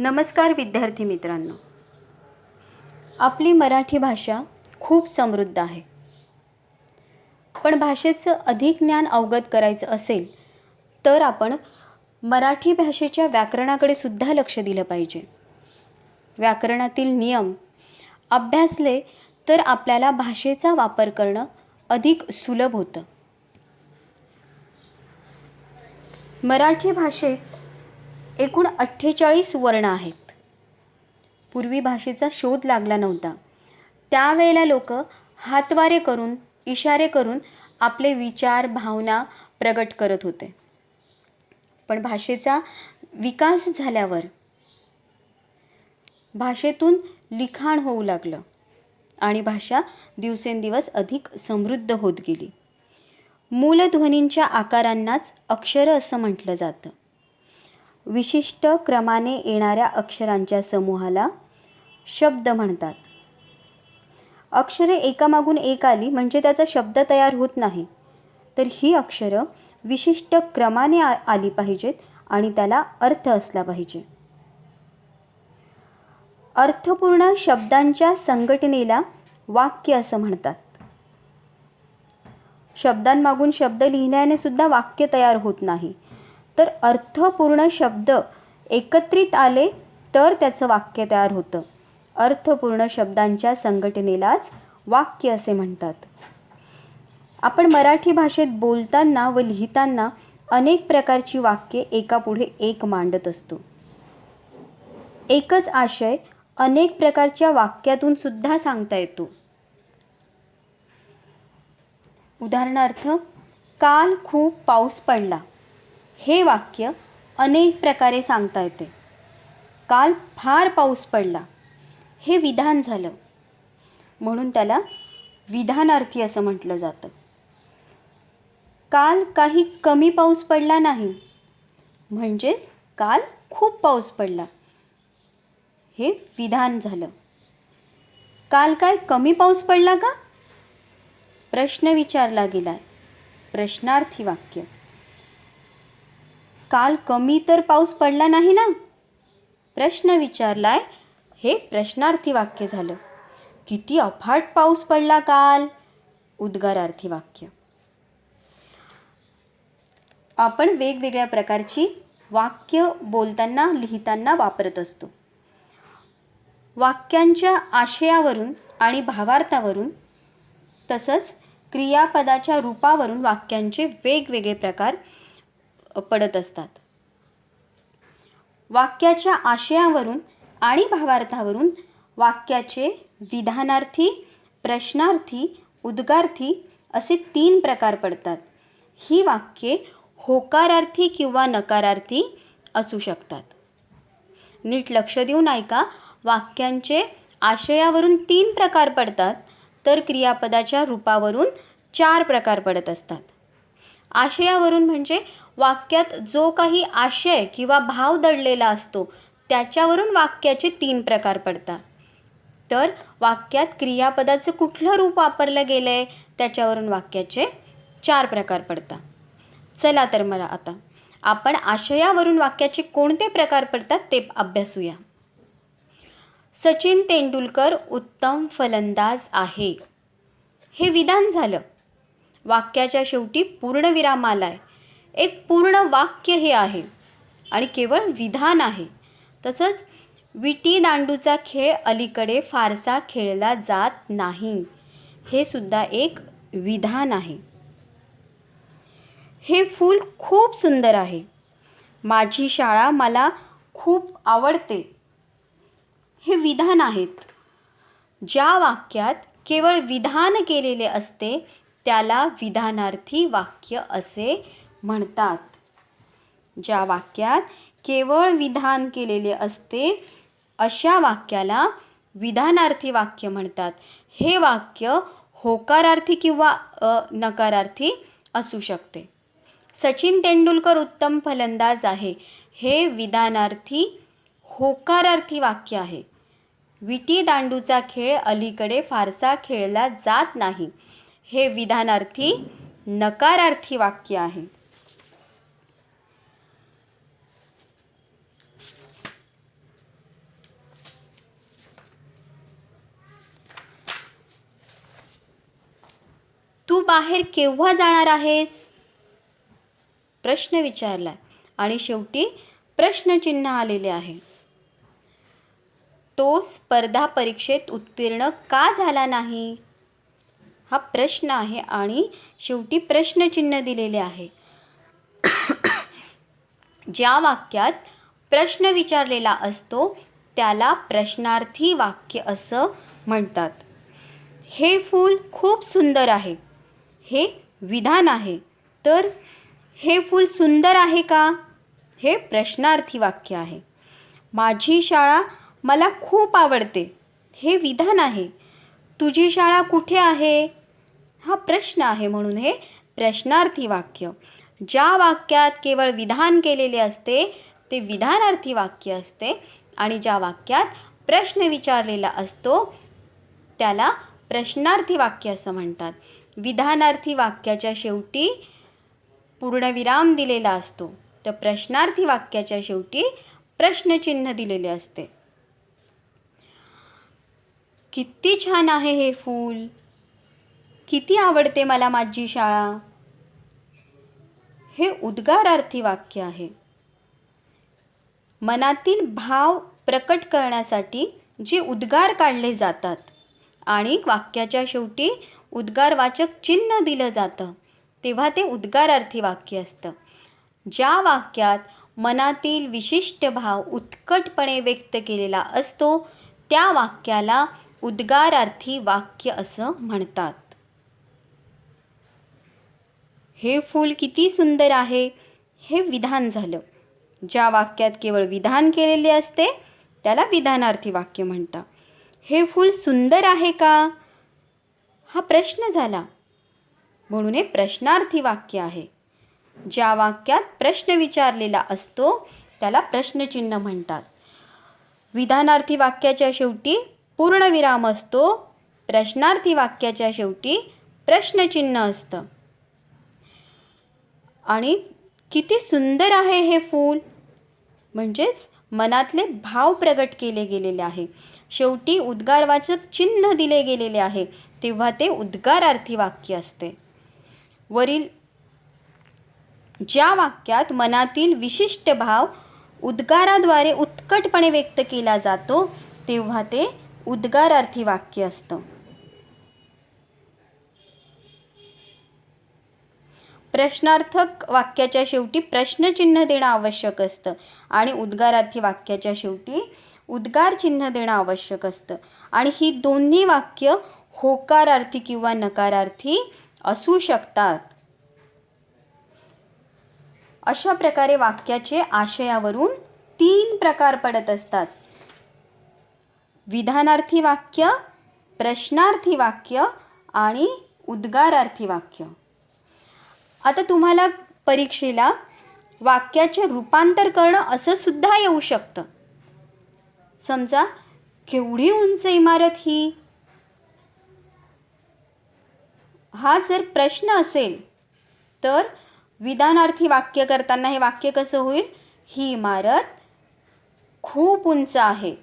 नमस्कार विद्यार्थी मित्रांनो. आपली मराठी भाषा खूप समृद्ध आहे. पण भाषेचं अधिक ज्ञान अवगत करायचं असेल तर आपण मराठी भाषेच्या व्याकरणाकडे सुद्धा लक्ष दिलं पाहिजे. व्याकरणातील नियम अभ्यासले तर आपल्याला भाषेचा वापर करणं अधिक सुलभ होतं. मराठी भाषेत एकूण अठ्ठेचाळीस वर्ण आहेत. पूर्वी भाषेचा शोध लागला नव्हता. त्यावेळेला लोक हातवारे करून इशारे करून आपले विचार भावना प्रगट करत होते. पण भाषेचा विकास झाल्यावर भाषेतून लिखाण होऊ लागलं आणि भाषा दिवसेंदिवस अधिक समृद्ध होत गेली. मूलध्वनींच्या आकारांनाच अक्षरं असं म्हटलं जातं. विशिष्ट क्रमाने येणाऱ्या अक्षरांच्या समूहाला शब्द म्हणतात. अक्षरे एकामागून एक आली म्हणजे त्याचा शब्द तयार होत नाही. तर ही अक्षरं विशिष्ट क्रमाने आ आली पाहिजेत आणि त्याला अर्थ असला पाहिजे. अर्थपूर्ण शब्दांच्या संघटनेला वाक्य असं म्हणतात. शब्दांमागून शब्द लिहिण्याने सुद्धा वाक्य तयार होत नाही. तर अर्थपूर्ण शब्द एकत्रित आले तर त्याचं वाक्य तयार होतं. अर्थपूर्ण शब्दांच्या संघटनेलाच वाक्य असे म्हणतात. आपण मराठी भाषेत बोलताना व लिहिताना अनेक प्रकारची वाक्ये एकापुढे एक मांडत असतो. एकच आशय अनेक प्रकारच्या वाक्यातून सुद्धा सांगता येतो. उदाहरणार्थ काल खूप पाऊस पडला. हे वाक्य अनेक प्रकारे सांगता येते. काल फार पाऊस पडला. हे विधान झालं. म्हणून त्याला विधानार्थी असं म्हटलं जातं. काल काही कमी पाऊस पडला नाही. म्हणजेच काल खूप पाऊस पडला. हे विधान झालं. काल काय कमी पाऊस पडला का? प्रश्न विचारला गेला प्रश्नार्थी वाक्य. काल कमी तर पाऊस पडला नाही ना? प्रश्न विचारलाय हे प्रश्नार्थी वाक्य झालं. किती अफाट पाऊस पडला काल? उद्गारार्थी वाक्य. आपण वेगवेगळ्या प्रकारची वाक्य बोलताना लिहिताना वापरत असतो. वाक्यांच्या आशयावरून आणि भावार्थावरून तसंच क्रियापदाच्या रूपावरून वाक्यांचे वेगवेगळे प्रकार पडत असतात. वाक्याच्या आशयावरून आणि भावार्थावरून वाक्याचे विधानार्थी प्रश्नार्थी उद्गार्थी असे तीन प्रकार पडतात. ही वाक्ये होकारार्थी किंवा नकारार्थी असू शकतात. नीट लक्ष देऊन ऐका वाक्यांचे आशयावरून तीन प्रकार पडतात तर क्रियापदाच्या रूपावरून चार प्रकार पडत असतात. आशयावरून म्हणजे वाक्यात जो काही आशय किंवा भाव दडलेला असतो त्याच्यावरून वाक्याचे तीन प्रकार पडतात. तर वाक्यात क्रियापदाचं कुठलं रूप वापरलं गेलं आहे त्याच्यावरून वाक्याचे चार प्रकार पडतात. चला तर मला आता आपण आशयावरून वाक्याचे कोणते प्रकार पडतात ते अभ्यासूया. सचिन तेंडुलकर उत्तम फलंदाज आहे. हे विधान झालं. वाक्याच्या शेवटी पूर्णविराम आला आहे एक पूर्ण वाक्य हे आहे आणि केवळ विधान आहे. तसंच विटी दांडूचा खेळ अलीकडे फारसा खेळला जात नाही. हे सुद्धा एक विधान आहे. हे फूल खूप सुंदर आहे. माझी शाळा मला खूप आवडते. हे विधान आहेत. ज्या वाक्यात केवळ विधान केलेले असते त्याला विधानार्थी वाक्य असे म्हणतात. ज्या वाक्यात केवळ विधान केलेले असते अशा वाक्याला विधानार्थी वाक्य म्हणतात. हे वाक्य होकारार्थी किंवा नकारार्थी असू शकते. सचिन तेंडुलकर उत्तम फलंदाज आहे. हे विधानार्थी होकारार्थी वाक्य आहे. विटी दांडूचा खेळ अलीकडे फारसा खेळला जात नाही. हे विधानार्थी नकारार्थी वाक्य आहे. बाहेर केव्हा जाणार आहेस? प्रश्न विचारला. आणि शेवटी प्रश्नचिन्ह आलेले आहे. तो स्पर्धा परीक्षेत उत्तीर्ण का झाला नाही? हा प्रश्न आहे आणि शेवटी प्रश्नचिन्ह दिलेले आहे. ज्या वाक्यात प्रश्न विचारलेला असतो त्याला प्रश्नार्थी वाक्य असं म्हणतात. हे फूल खूप सुंदर आहे. हे विधान आहे. तर हे फूल सुंदर आहे का? हे प्रश्नार्थी वाक्य आहे. माझी शाळा मला खूप आवडते. हे विधान आहे. तुझी शाळा कुठे आहे? हा प्रश्न आहे म्हणून हे प्रश्नार्थी वाक्य. ज्या वाक्यात केवळ विधान केलेले असते ते विधानार्थी वाक्य असते आणि ज्या वाक्यात प्रश्न विचारलेला असतो त्याला प्रश्नार्थी वाक्य असं म्हणतात. विधानार्थी वाक्याच्या शेवटी पूर्णविराम दिलेला असतो. तर प्रश्नार्थी वाक्याच्या शेवटी प्रश्नचिन्ह दिलेले असते. किती छान आहे हे फूल. किती आवडते मला माझी शाळा. हे उद्गारार्थी वाक्य आहे. मनातील भाव प्रकट करण्यासाठी जे उद्गार काढले जातात आणि वाक्याच्या शेवटी उद्गारवाचक चिन्ह दिलं जातं. तेव्हा ते उद्गारार्थी वाक्य असतं. ज्या वाक्यात मनातील विशिष्ट भाव उत्कटपणे व्यक्त केलेला असतो त्या वाक्याला उद्गारार्थी वाक्य असं म्हणतात. हे फूल किती सुंदर आहे हे विधान झालं. ज्या वाक्यात केवळ विधान केलेले असते त्याला विधानार्थी वाक्य म्हणतात. हे फूल सुंदर आहे का? हा प्रश्न झाला. म्हणून हे प्रश्नार्थी वाक्य आहे. ज्या वाक्यात प्रश्न विचारलेला असतो त्याला प्रश्नचिन्ह म्हणतात. विधानार्थी वाक्याच्या शेवटी पूर्णविराम असतो प्रश्नार्थी वाक्याच्या शेवटी प्रश्नचिन्ह असतं. आणि किती सुंदर आहे हे फूल. म्हणजेच मनातले भाव प्रगट केले गेलेले आहे. शेवटी उद्गारवाचक चिन्ह दिले गेलेले आहे तेव्हा ते उद्गारार्थी वाक्य असते. वरील ज्या वाक्यात मनातील विशिष्ट भाव उद्गाराद्वारे उत्कटपणे व्यक्त केला जातो तेव्हा ते उद्गारार्थी वाक्य असतं. प्रश्नार्थक वाक्याच्या शेवटी प्रश्नचिन्ह देणं आवश्यक असतं आणि उद्गारार्थी वाक्याच्या शेवटी उद्गार चिन्ह देणं आवश्यक असतं. आणि ही दोन्ही वाक्य होकारार्थी किंवा नकारार्थी असू शकतात. अशा प्रकारे वाक्याचे आशयावरून तीन प्रकार पडत असतात. विधानार्थी वाक्य प्रश्नार्थी वाक्य आणि उद्गारार्थी वाक्य. आता तुम्हाला परीक्षेला वाक्याचे रूपांतर करणं असं सुद्धा येऊ शकतं. समजा केवढी उंच इमारत ही? हा जर प्रश्न असेल तर विधानार्थी वाक्य करताना हे वाक्य कसं होईल? ही इमारत खूप उंच आहे.